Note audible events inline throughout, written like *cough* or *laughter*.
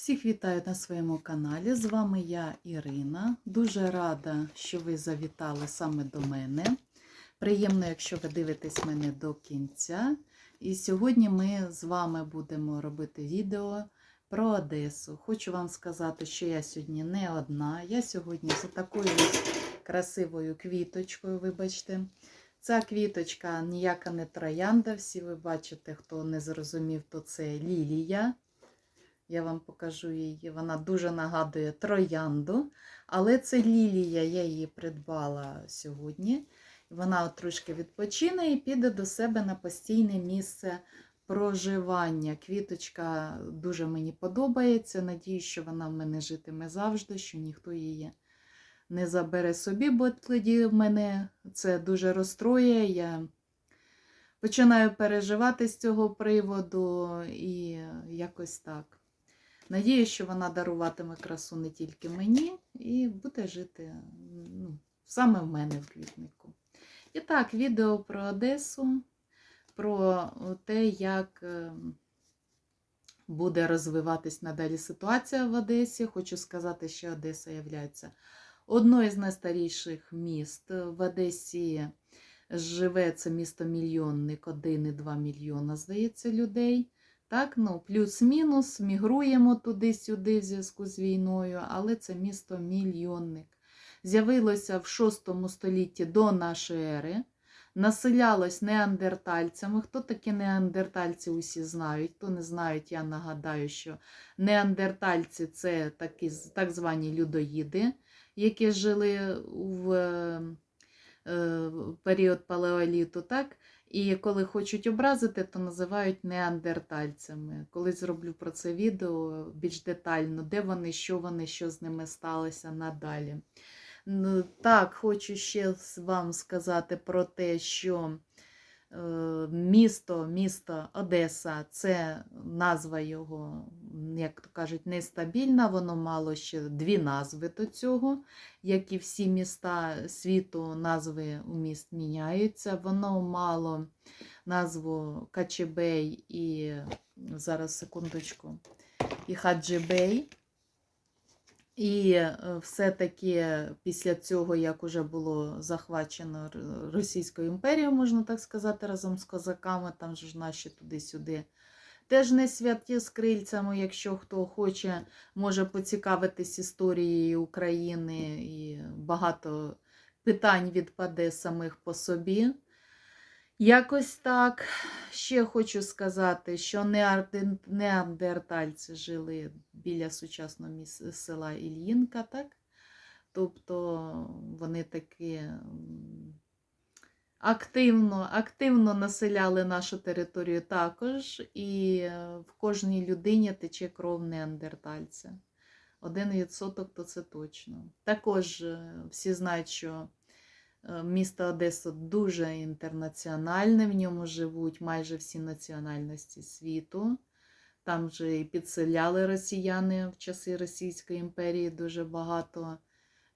Всіх вітаю на своєму каналі. З вами я Ірина. Дуже рада, що ви завітали саме до мене. Приємно, якщо ви дивитесь мене до кінця. І сьогодні ми з вами будемо робити відео про Одесу. Хочу вам сказати, що я сьогодні не одна. Я сьогодні за такою красивою квіточкою, вибачте. Ця квіточка ніяка не троянда. Всі ви бачите, хто не зрозумів, то це лілія. Я вам покажу її. Вона дуже нагадує троянду. Але це лілія, я її придбала сьогодні. Вона трошки відпочине і піде до себе на постійне місце проживання. Квіточка дуже мені подобається. Надію, що вона в мене житиме завжди, що ніхто її не забере собі, бо тоді мене це дуже розстроює. Я починаю переживати з цього приводу і якось так. Надію, що вона даруватиме красу не тільки мені, і буде жити ну, саме в мене в квітнику. І так, відео про Одесу, про те, як е, буде розвиватись надалі ситуація в Одесі. Хочу сказати, що Одеса є одною з найстаріших міст. В Одесі живе це місто мільйонник, 1,2 мільйона, здається, людей. Так, ну, плюс-мінус, мігруємо туди-сюди в зв'язку з війною, але це місто мільйонник. З'явилося в VI столітті до нашої ери, населялось неандертальцями. Хто такі неандертальці, усі знають. Хто не знають, я нагадаю, що неандертальці це такі, так звані людоїди, які жили в е, період палеоліту. так? І коли хочуть образити, то називають неандертальцями. Колись зроблю про це відео більш детально, де вони, що вони, що з ними сталося надалі. Так, хочу ще вам сказати про те, що місто, місто Одеса це назва його, як то кажуть, нестабільна. Воно мало ще дві назви до цього. Як і всі міста світу, назви у міст міняються. Воно мало назву Качебей і зараз секундочку, і Хаджибей. І е, все-таки після цього, як уже було захвачено Російською імперією, можна так сказати, разом з козаками, там ж наші туди-сюди. Теж не святі з крильцями, якщо хто хоче, може поцікавитись історією України і багато питань відпаде самих по собі. Якось так. Ще хочу сказати, що неандертальці жили біля сучасного села Ільїнка, так? Тобто вони такі активно активно населяли нашу територію також, і в кожній людині тече кров неандертальця. Один відсоток то це точно. Також е, всі знають, що Е, місто Одеса дуже інтернаціональне, в ньому живуть майже всі національності світу. Там же і підселяли росіяни в часи Російської імперії дуже багато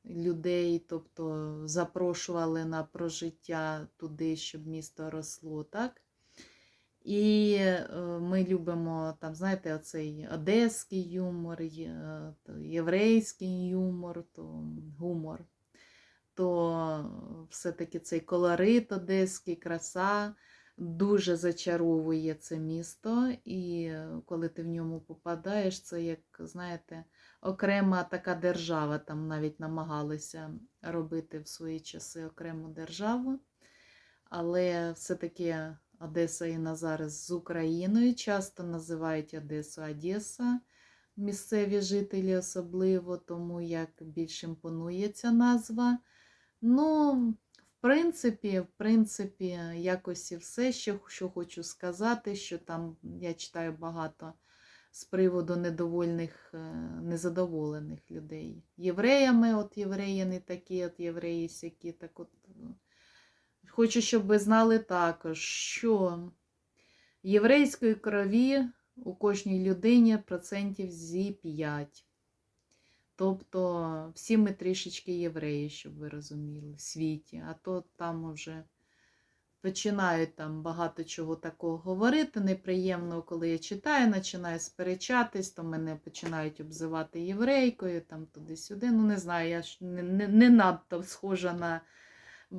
людей, тобто запрошували на прожиття туди, щоб місто росло. так? І е, ми любимо, там, знаєте, оцей одеський юмор, єврейський юмор, то гумор то все-таки цей колорит одеський, краса дуже зачаровує це місто. І коли ти в ньому попадаєш, це як, знаєте, окрема така держава. Там навіть намагалися робити в свої часи окрему державу. Але все-таки Одеса і на зараз з Україною часто називають Одесу Одеса. Місцеві жителі особливо, тому як більш імпонує ця назва. Ну, в принципі, в принципі, якось і все, що, що хочу сказати, що там я читаю багато з приводу недовольних, е, незадоволених людей. Євреями, от євреї не такі, от євреї сякі. Так от хочу, щоб ви знали також, що єврейської крові у кожній людині процентів зі 5. Тобто всі ми трішечки євреї, щоб ви розуміли, в світі, а то там уже починають там багато чого такого говорити. Неприємно, коли я читаю, починаю сперечатись, то мене починають обзивати єврейкою, там туди-сюди. Ну, не знаю, я ж не, не, не надто схожа на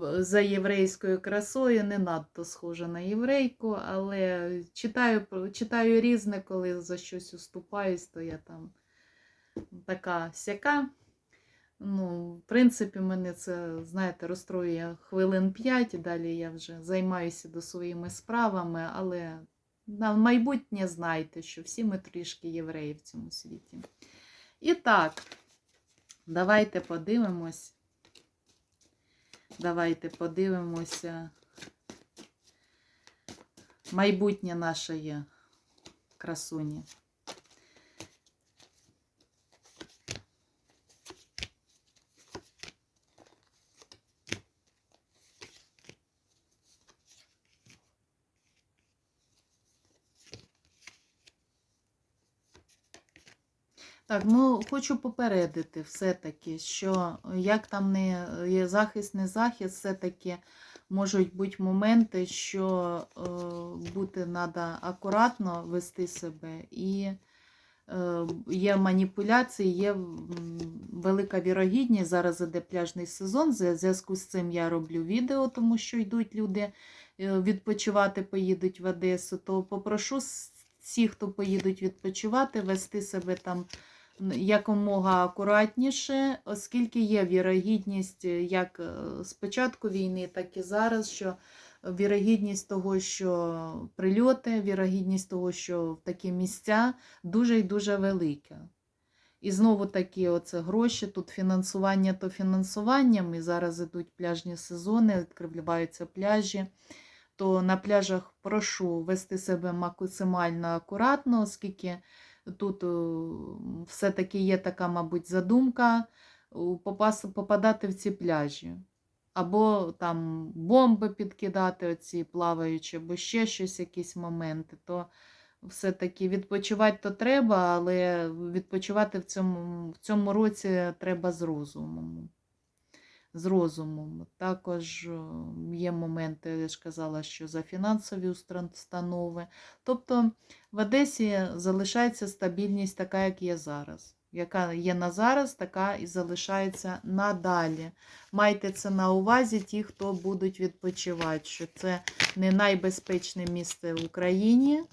за єврейською красою, не надто схожа на єврейку, але читаю, читаю різне, коли за щось уступаюсь, то я там така сяка. Ну, в принципі, мене це, знаєте, розстроює хвилин 5, і далі я вже займаюся до своїми справами, але на майбутнє знайте, що всі ми трішки євреї в цьому світі. І так, давайте подивимось. Давайте подивимося. Майбутнє нашої красуні. Так, ну хочу попередити все-таки, що як там не є захист, не захист, все-таки можуть бути моменти, що е, бути треба акуратно вести себе, і е, є маніпуляції, є велика вірогідність. Зараз іде пляжний сезон. В зв'язку з цим я роблю відео, тому що йдуть люди е, відпочивати, поїдуть в Одесу. То попрошу всіх, хто поїдуть відпочивати, вести себе там якомога акуратніше, оскільки є вірогідність е, як е, з початку війни, так і зараз, що вірогідність того, що прильоти, вірогідність того, що в такі місця дуже і дуже велика. І знову таки, оце гроші, тут фінансування то фінансуванням, і зараз ідуть пляжні сезони, відкриваються пляжі. То на пляжах прошу вести себе максимально акуратно, оскільки тут все-таки є така, мабуть, задумка попадати в ці пляжі. Або там бомби підкидати, оці плаваючі, або ще щось, якісь моменти. То все-таки відпочивати то треба, але відпочивати в цьому, в цьому році треба з розумом. З розумом. Також е, є моменти, я ж казала, що за фінансові установи. Тобто в Одесі залишається стабільність така, як є зараз. Яка є на зараз, така і залишається надалі. Майте це на увазі, ті, хто будуть відпочивати, що це не найбезпечне місце в Україні.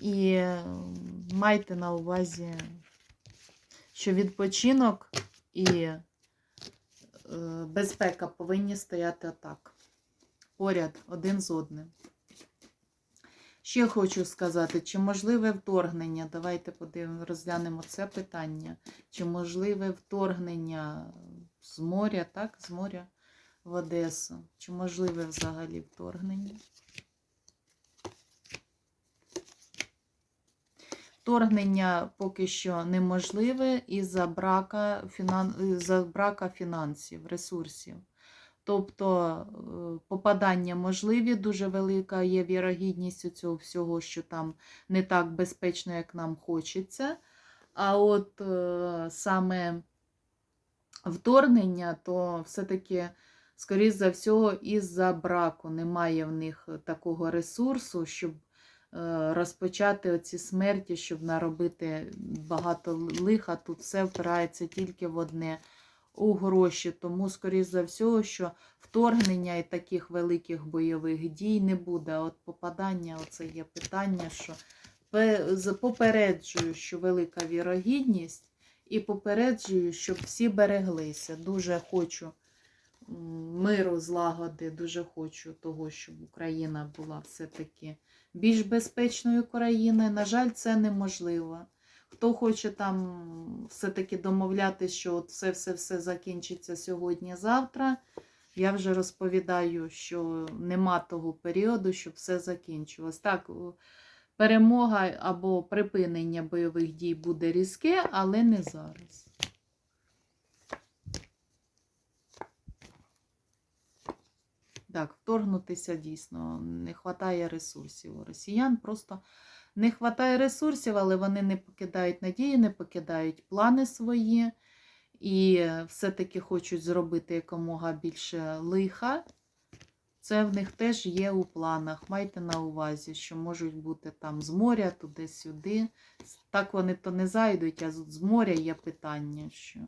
І е, майте на увазі, що відпочинок і безпека повинні стояти так. Поряд один з одним. Ще хочу сказати, чи можливе вторгнення? Давайте подивимо, розглянемо це питання. Чи можливе вторгнення з моря, так? З моря в Одесу? Чи можливе взагалі вторгнення? Вторгнення поки що неможливе із-за брака, фінан... із-за брака фінансів, ресурсів. Тобто е, попадання можливі, дуже велика є вірогідність у цього всього, що там не так безпечно, як нам хочеться. А от е, саме вторгнення, то все-таки, скоріш за всього, із-за браку немає в них такого ресурсу, щоб розпочати оці смерті, щоб наробити багато лиха. Тут все впирається тільки в одне у гроші. Тому, скоріш за всього, що вторгнення і таких великих бойових дій не буде. От попадання, оце є питання, що попереджую, що велика вірогідність, і попереджую, щоб всі береглися. Дуже хочу миру, злагоди, дуже хочу того, щоб Україна була все-таки більш безпечною країною. На жаль, це неможливо. Хто хоче там все-таки домовлятися, що все-все-все закінчиться сьогодні-завтра, я вже розповідаю, що нема того періоду, щоб все закінчилось. Так, перемога або припинення бойових дій буде різке, але не зараз. Так, вторгнутися дійсно не вистачає ресурсів росіян. Просто не вистачає ресурсів, але вони не покидають надії, не покидають плани свої і все-таки хочуть зробити якомога більше лиха Це в них теж є у планах. Майте на увазі, що можуть бути там з моря, туди-сюди. Так вони то не зайдуть, а з моря є питання. що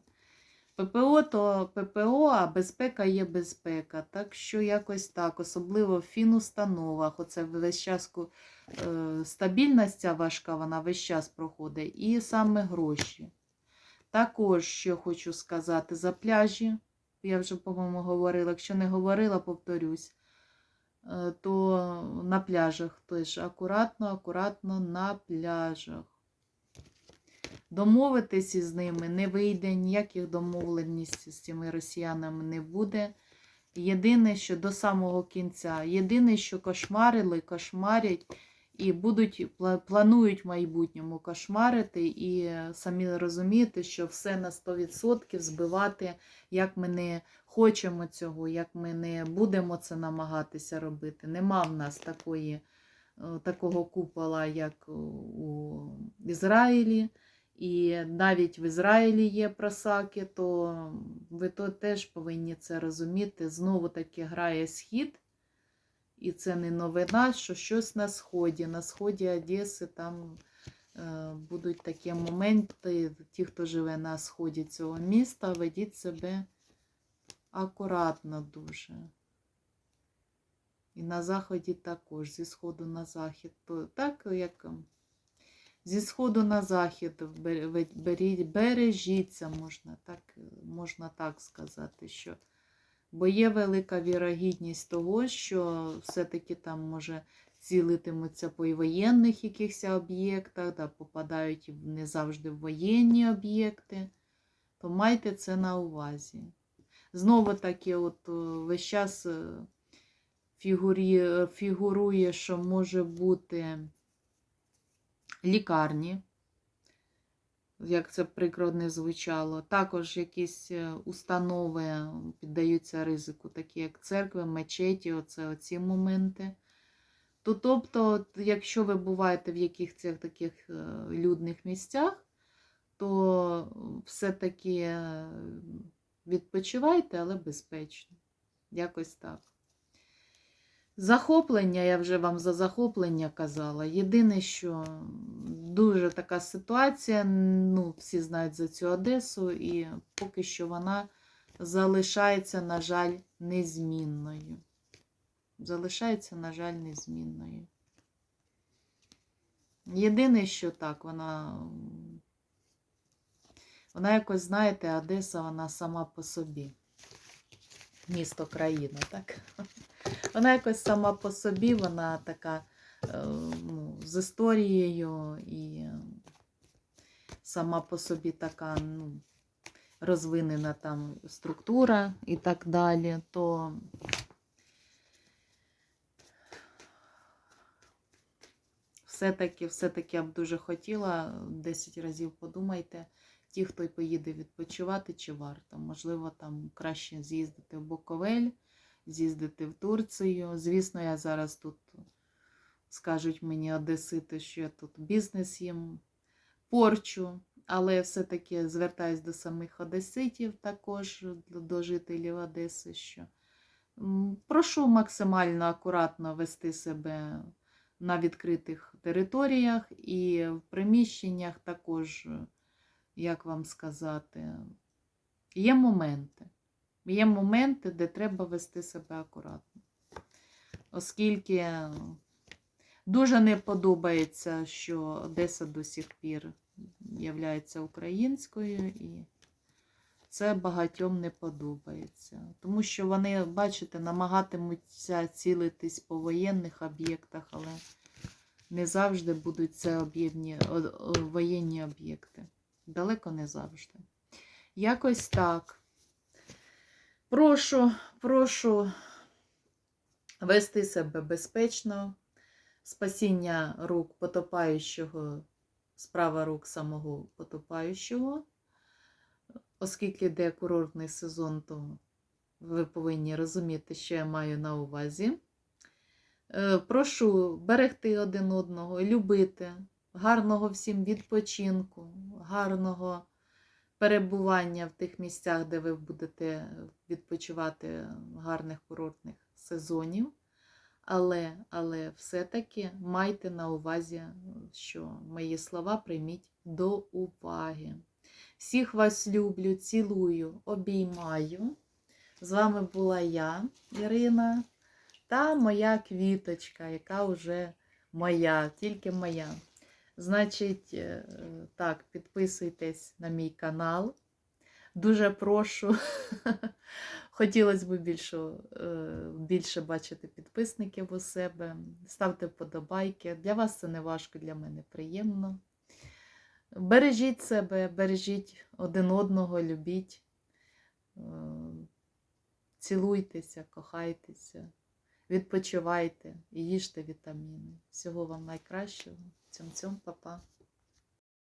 ППО то ППО, а безпека є безпека. Так що якось так, особливо в фінустановах. Оце весь час е, стабільність ця важка, вона весь час проходить. І саме гроші. Також, що хочу сказати, за пляжі. Я вже, по-моєму, говорила. Якщо не говорила, повторюсь. Е, То на пляжах теж акуратно, акуратно на пляжах. Домовитись із ними не вийде, ніяких домовленостей з цими росіянами не буде. Єдине, що до самого кінця, єдине, що кошмарили, кошмарять і будуть планують в майбутньому кошмарити, і самі розумієте, що все на 100% збивати, як ми не хочемо цього, як ми не будемо це намагатися робити. Нема в нас такої, е, такого купола, як у Ізраїлі. І навіть в Ізраїлі є просаки, то ви то теж повинні це розуміти. Знову таки грає схід, і це не новина, що щось на сході. На сході Одеси там е, будуть такі моменти. Ті, хто живе на сході цього міста, ведіть себе акуратно дуже. І на заході також, зі сходу на захід. То так, як зі сходу на захід бережіться, можна так, можна так сказати, що. Бо є велика вірогідність того, що все-таки там може цілитимуться по воєнних якихось об'єктах, да, попадають не завжди в воєнні об'єкти, то майте це на увазі. Знову таки, от весь час е, фігурі, фігурує, що може бути лікарні, як це прикро не звучало. Також якісь е, установи піддаються ризику, такі як церкви, мечеті, оце оці моменти. То, тобто, якщо ви буваєте в якихось цих таких е, людних місцях, то все-таки е, відпочивайте, але безпечно. Якось так. Захоплення, я вже вам за захоплення казала. Єдине, що дуже така ситуація, ну, всі знають за цю Одесу, і поки що вона залишається, на жаль, незмінною. Залишається, на жаль, незмінною. Єдине, що так, вона. Вона якось, знаєте, Одеса, вона сама по собі. Місто країна, так? Вона якось сама по собі, вона така е, ну, з історією і сама по собі така ну, розвинена там структура і так далі, то все-таки, все-таки я б дуже хотіла, 10 разів подумайте, ті, хто поїде відпочивати, чи варто. Можливо, там краще з'їздити в Буковель, з'їздити в Турцію. Звісно, я зараз тут скажуть мені одесити, що я тут бізнес їм порчу, але все-таки звертаюсь до самих одеситів, також до- жителів Одеси, що прошу максимально акуратно вести себе на відкритих територіях і в приміщеннях також, як вам сказати, є моменти. Є моменти, де треба вести себе акуратно. Оскільки дуже не подобається, що Одеса до сих пір є українською, і це багатьом не подобається. Тому що вони, бачите, намагатимуться цілитись по воєнних об'єктах, але не завжди будуть це воєнні об'єкти. Далеко не завжди. Якось так. Прошу, прошу вести себе безпечно. Спасіння рук потопаючого, справа рук самого потопаючого. Оскільки йде курортний сезон, то ви повинні розуміти, що я маю на увазі. Е, Прошу берегти один одного, любити, гарного всім відпочинку, гарного перебування в тих місцях, де ви будете відпочивати гарних курортних сезонів. Але, але все-таки майте на увазі, що мої слова прийміть до уваги. Всіх вас люблю, цілую, обіймаю. З вами була я, Ірина, та моя квіточка, яка вже моя, тільки моя. Значить, е, так, підписуйтесь на мій канал. Дуже прошу. *laughs* Хотілося б більше, більше бачити підписників у себе. Ставте вподобайки. Для вас це не важко, для мене приємно. Бережіть себе, бережіть один одного, любіть, е, цілуйтеся, кохайтеся, відпочивайте і їжте вітаміни. Всього вам найкращого. Цьом-цьом, па-па.